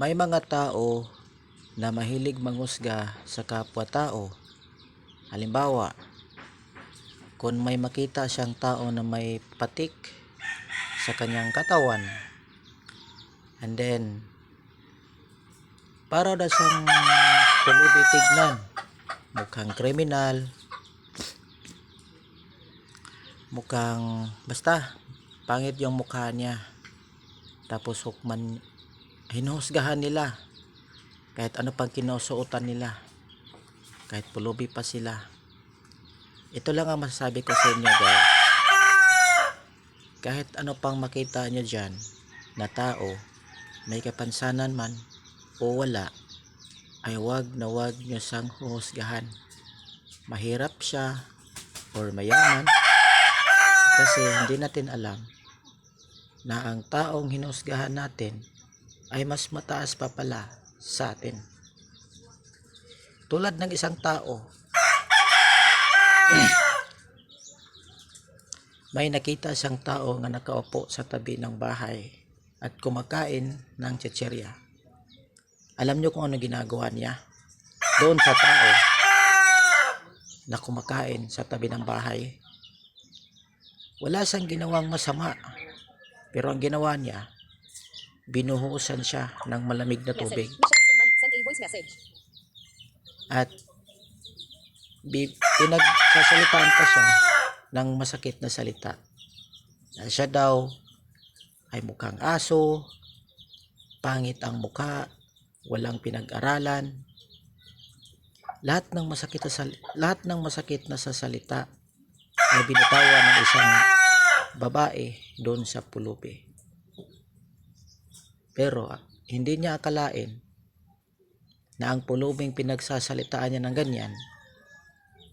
May mga tao na mahilig mangusga sa kapwa-tao. Halimbawa, kung may makita siyang tao na may patik sa kanyang katawan, and then, para daw siyang tulubi tignan, mukhang kriminal, mukhang, basta, pangit yung mukha niya. Tapos hukman, hinuhusgahan nila. Kahit ano pang kinusuotan nila. Kahit pulubi pa sila. Ito lang ang masasabi ko sa inyo guys. Kahit ano pang makita nyo dyan na tao may kapansanan man o wala ay wag na wag nyo sang huhusgahan. Mahirap siya or mayaman kasi hindi natin alam na ang taong hinusgahan natin ay mas mataas pa pala sa atin. Tulad ng isang tao, may nakita siyang tao nga nakaupo sa tabi ng bahay at kumakain ng chicherya. Alam niyo kung ano ginagawa niya? Doon sa tao na kumakain sa tabi ng bahay. Wala siyang ginawang masama. Pero ang ginawa niya, binuhusan siya ng malamig na tubig at pinagsasalitaan pa siya ng masakit na salita. Na siya daw ay mukhang aso, pangit ang mukha, walang pinag-aralan. Lahat ng masakit na lahat ng masakit na sa salita ay binitawan ng isang babae doon sa pulubi. Pero hindi niya akalain na ang pulubing pinagsasalitaan niya ng ganyan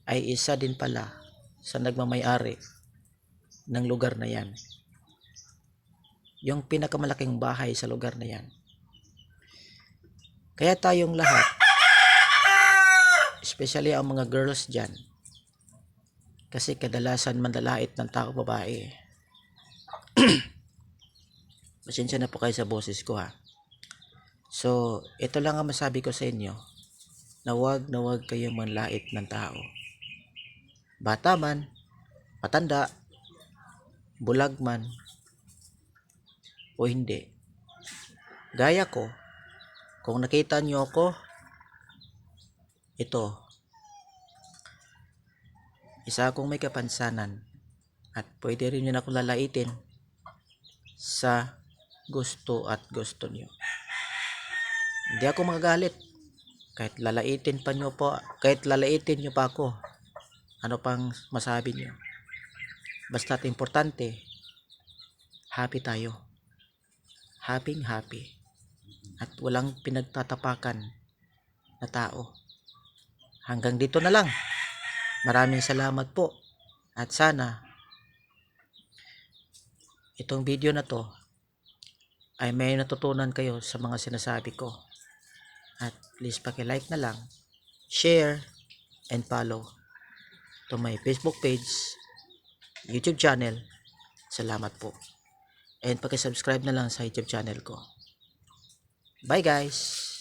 ay isa din pala sa nagmamayari ng lugar na yan. Yung pinakamalaking bahay sa lugar na yan. Kaya tayong lahat, especially ang mga girls dyan, kasi kadalasan mandalait ng tao babae. Pasensya na po kayo sa boses ko ha. So, ito lang ang masabi ko sa inyo na wag na wag kayong manlait ng tao. Bata man, matanda, bulag man, o hindi. Gaya ko, kung nakita nyo ako, ito, isa akong may kapansanan at pwede rin yun ako lalaitin sa gusto at gusto nyo. Hindi ako magagalit. Kahit lalaitin pa nyo po, kahit lalaitin nyo pa ako, ano pang masabi nyo. Basta't importante, happy tayo. Happy happy. At walang pinagtatapakan na tao. Hanggang dito na lang. Maraming salamat po. At sana, itong video na to ay may natutunan kayo sa mga sinasabi ko. At please paki-like na lang, share, and follow to my Facebook page, YouTube channel. Salamat po. And paki-subscribe na lang sa YouTube channel ko. Bye guys!